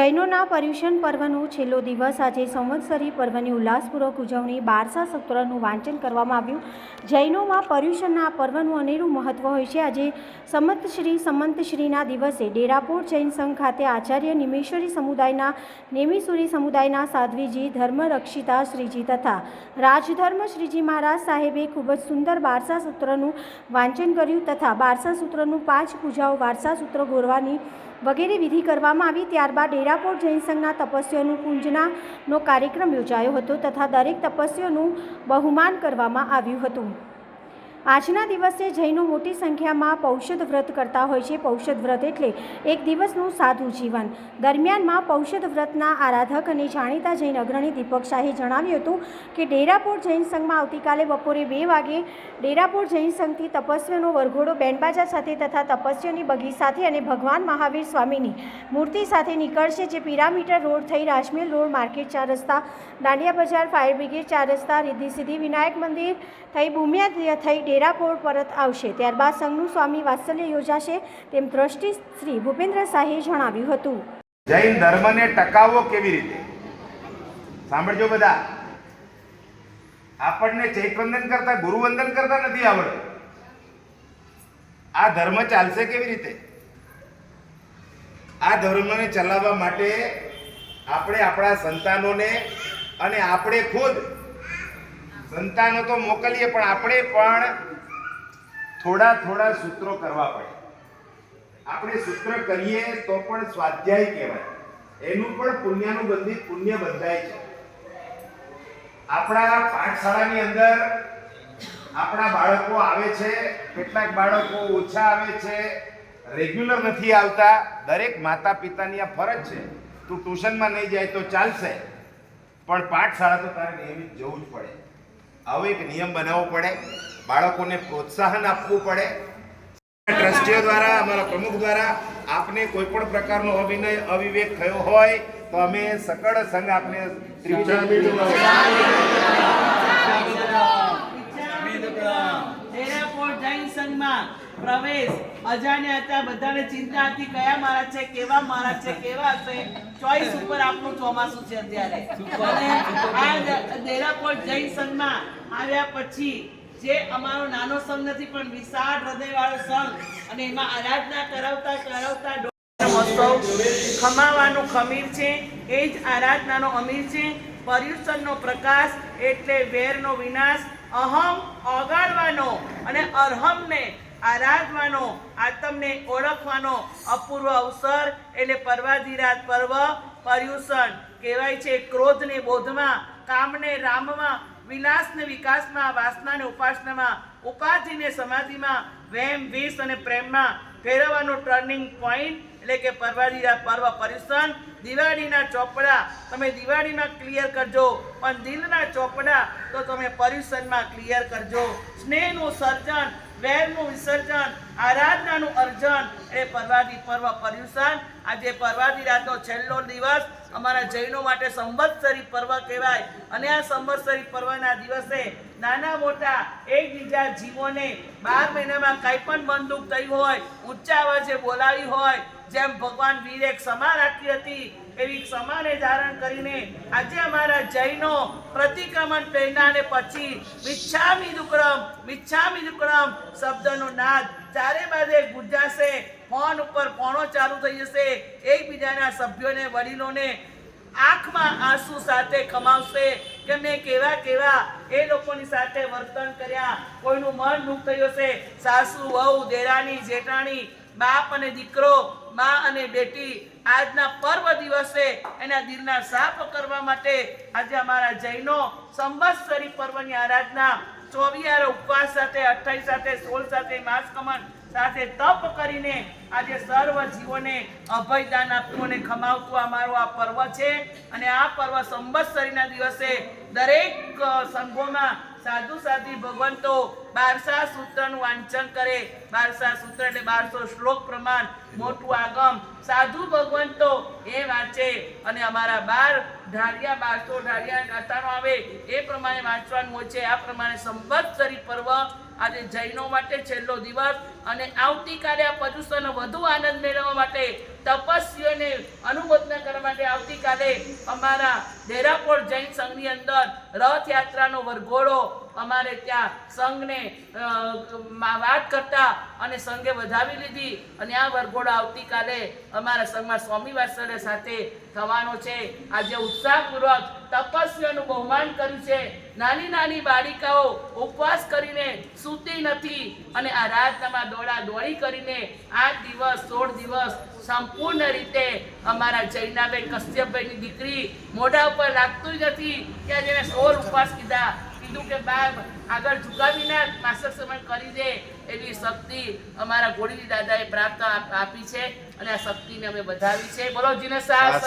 જૈનોના પર્યુષણ પર્વનો છેલ્લો દિવસ આજે સંવત્સરી પર્વની ઉલ્લાસપૂર્વક ઉજવણી બારસા સૂત્રનું વાંચન કરવામાં આવ્યું. જૈનોમાં પર્યુષણના પર્વનું અનેરું મહત્વ હોય છે. આજે સંમતશ્રી સંમતશ્રીના દિવસે ડેરાપોર જૈન સંઘ ખાતે આચાર્ય નિમેશ્વરી સમુદાયના, નેમિસુરી સમુદાયના સાધ્વીજી, ધર્મરક્ષિતા શ્રીજી તથા રાજધર્મ શ્રીજી મહારાજ સાહેબે ખૂબ જ સુંદર બારસા સૂત્રનું વાંચન કર્યું તથા બારસા સૂત્રનું પાંચ પૂજાઓ વારસા સૂત્ર ગોરવાની વગેરે વિધિ કરવામાં આવી, ત્યારબાદ ડેરાપોર જૈન સંઘના તપસ્વીઓનું કાર્યક્રમ યોજાયો હતો તથા દરેક તપસ્વીઓનું બહુમાન કરવામાં આવ્યું હતું. આજના દિવસે જૈનો મોટી સંખ્યામાં પૌષધ વ્રત કરતા હોય છે. પૌષધ વ્રત એટલે એક દિવસનું સાદું જીવન. દરમિયાનમાં પૌષધ વ્રતના આરાધક અને જાણીતા જૈન અગ્રણી દીપક શાહે જણાવ્યું હતું કે ડેરાપોર જૈન સંઘમાં આવતીકાલે બપોરે બે વાગે ડેરાપોર જૈન સંઘથી તપસ્વીનો વરઘોડો બેન્ડબાજા સાથે તથા તપસ્વીઓની બગી સાથે અને ભગવાન મહાવીર સ્વામીની મૂર્તિ સાથે નીકળશે, જે પિરામીટર રોડ થઈ રાજમેલ રોડ માર્કેટ ચાર રસ્તા, દાંડિયા બજાર, ફાયર બ્રિગેડ ચાર રસ્તા રિદ્ધિ સિદ્ધિ વિનાયક મંદિર થઈ ભૂમિયા થઈ ડેરાપોર પરત આવશે. ત્યારબાદ સંઘનું સ્વામી વાત્સલ્ય યોજાશે તેમ ટ્રસ્ટી શ્રી ભૂપેન્દ્ર શાહે જણાવ્યું હતું. જૈન ધર્મને ટકાવવો કેવી રીતે? સાંભળજો બધા. આપણને ચૈતવંદન કરતા, ગુરુવંદન કરતા નથી આવડતું. આ ધર્મ ચાલશે કેવી રીતે? આ ધર્મને ચલાવવા માટે આપણે આપણા સંતાનોને અને આપણે ખુદ સંતાનો તો મોકલીએ, પણ આપણે પણ થોડા થોડા સૂત્રો કરવા પડે. આપણે સૂત્ર કરીએ તો પણ સ્વાધ્યાય કહેવાય. એનું પણ પુણ્યનું બંધિત પુણ્ય બંધાય છે. આપણા પાઠશાળાની અંદર આપણા બાળકો આવે છે, કેટલાક બાળકો ઓછા આવે છે, રેગ્યુલર નથી આવતા, દરેક માતા પિતાની આ ફરજ છે. તું ટ્યુશનમાં નહીં જાય તો ચાલશે. પણ પાઠશાળા તો તારે નિયમિત જવું જ પડે. આવો એક નિયમ બનાવવો પડે. બાળકોને પ્રોત્સાહન આપવું પડે. ટ્રસ્ટીઓ દ્વારા અમારા પ્રમુખ દ્વારા આપને કોઈ પણ પ્રકારનો અવિનય અવિવેક થયો હોય તો અમે સકળ સંઘ આપને ડેરાપોર જૈન સંઘમાં પ્રવેશ. અજાણ્યા હતા, બધાને ચિંતા હતી, કયા મારા છે, કેવા મારા છે, કેવા હશે? ચોઈસ ઉપર આપણું ચોમાસું છે અત્યારે. અને આ દેરાપોર્ટ જૈન સંઘમાં આવ્યા પછી જે અમારો નાનો સંઘ નથી, પણ વિશાળ હૃદય વાળો સંઘ, અને એમાં આરાધના કરાવતા કરાવતા ખમાવાનું ખમીર છે. એ જ આરાધનાનો અમીર છે. પર્યુષણનો પ્રકાશ એટલે વેરનો વિનાશ. અહમ ઓગાળવાનો અને અરહમને આરાધવાનો આત્મને ઓળખવાનો અપૂર્વ અવસર. એટલે પર્વાધિરાત પર્વ પર્યુષણ કહેવાય છે. ક્રોધને બોધમાં, કામને રામમાં, વિલાસને વિકાસમાં, વાસનાને ઉપાસનામાં, ઉપાધિને સમાધિમાં વેમ વિષ અને પ્રેમમાં ફેરવવાનો ટર્નિંગ પોઈન્ટ એટલે કે પર્વાદીરા પર્વ પર્યુષણ દિવાળીના ચોપડા તમે દિવાળીમાં ક્લિયર કરજો, પણ દિલના ચોપડા તો તમે પર્યુષણમાં ક્લિયર કરજો. સ્નેહનું સર્જન, વેરનું વિસર્જન, આરાધનાનું અર્જન એ પરવાદી પર્વ પર્યુષણ આજે પરવાદી રાતનો છેલ્લો દિવસ. અમારા જૈનો માટે સંવત્સરી પર્વ કહેવાય. અને આ સંવત્સરી પર્વના દિવસે નાના મોટા એકબીજા જીવોને બાર મહિનામાં કંઈ પણ બંદૂક થઈ હોય, ઊંચા અવાજે બોલાવી હોય જેમ ભગવાન વીરે ક્ષમા રાખી હતી, એવી ક્ષમાને ધારણ કરીને આજે અમારા જૈનો પ્રતિક્રમણ પહેરનાને પછી મિચ્છામી દુક્રમ મિચ્છામી દુક્રમ શબ્દનો નાદ ચારે બાજે ગુંજાશે, ફોન ઉપર ફોનો ચાલુ થઈ જશે, એકબીજાના સભ્યોને, વડીલોને આંખમાં આંસુ સાથે કમાવશે કે મેં કેવા કેવા એ લોકોની સાથે વર્તન કર્યા, કોઈનું મન દુઃખ થયું હશે સાસુ, વહુ, દેરાણી, જેઠાણી બાપ અને દીકરો, મા અને બેટી, આજના પર્વ દિવસે એના દિલના સાફ કરવા માટે આજે અમારા જૈનો સંવત્સરી પર્વની આરાધના ચોવીયાર ઉપવાસ સાથે અઠ્ઠાઈસ સાથે, સોળ સાથે, માસ કમન સાથે તપ કરીને આજે સર્વ જીવોને અભયદાન આપવું અને ખમાવતું અમારો આ પર્વ છે. અને આ પર્વ સંવત્સરીના દિવસે દરેક સંઘોમાં સાધુ સાધી ભગવંતો બારસા સૂત્રનું વાંચન કરે. બારસા સૂત્ર એટલે બારસો શ્લોક પ્રમાણ. મોટું આગમ. સાધુ ભગવંતો એ વાંચે. અને અમારા બાર ઢાળિયા બારસો ઢાળિયા ગાથાનો આવે. એ પ્રમાણે વાંચવાનું હોય છે. આ પ્રમાણે સંવત્સરી પર્વ આજે જૈનો માટે છેલ્લો દિવસ અને આવતીકાલે આ પર્યુષણનો વધુ આનંદ મેળવવા માટે તપસ્વીઓને અનુમોદના કરવા માટે આવતીકાલે અમારા દેરાપોર જૈન સંઘની અંદર રથયાત્રાનો વરઘોડો અમારે ત્યાં સંઘને વાત કરતા અને સંઘે વધાવી લીધી. અને આ વરઘોડો આવતીકાલે અમારા સંઘમાં સ્વામી વાત્સલ્ય સાથે થવાનો છે. આજે ઉત્સાહપૂર્વક તપસ્વીઓનું બહુમાન કર્યું છે. નાની નાની બાળિકાઓ ઉપવાસ કરીને સૂતી નથી અને આ રાતનામાં દોડા દોડી કરીને આઠ દિવસ, સોળ દિવસ સંપૂર્ણ રીતે અમારા જૈનાબેન કશ્યપભાઈની દીકરી મોઢા ઉપર લાગતું જ નથી. કે જેને સોળ ઉપવાસ કીધા. કીધું કે બાપ આગળ ઝુકાવીને માસક સમય કરી દે. એવી શક્તિ અમારા ગોળી દાદાએ પ્રાપ્ત આપ- છે અને આ શક્તિને અમે વધાવી છે. બોલો જીને દે